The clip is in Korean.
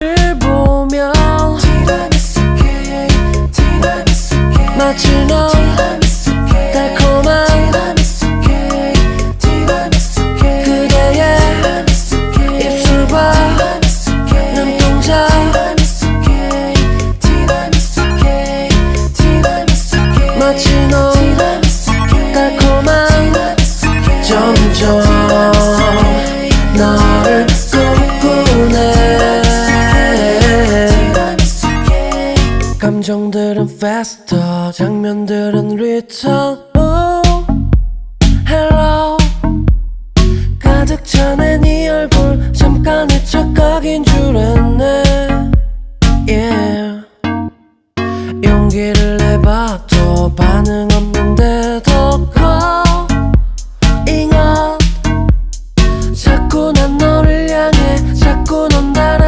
를 보면 마치 넌 달콤한 그대의 입술과 눈동자 마치 넌 달콤한 점점 감정들은 faster 장면들은 return. Oh, hello. 가득 차네 네 얼굴. 잠깐의 착각인 줄 알았네. Yeah. 용기를 내봐도 반응 없는데 더커 인간 자꾸 난 너를 향해 자꾸 넌 나를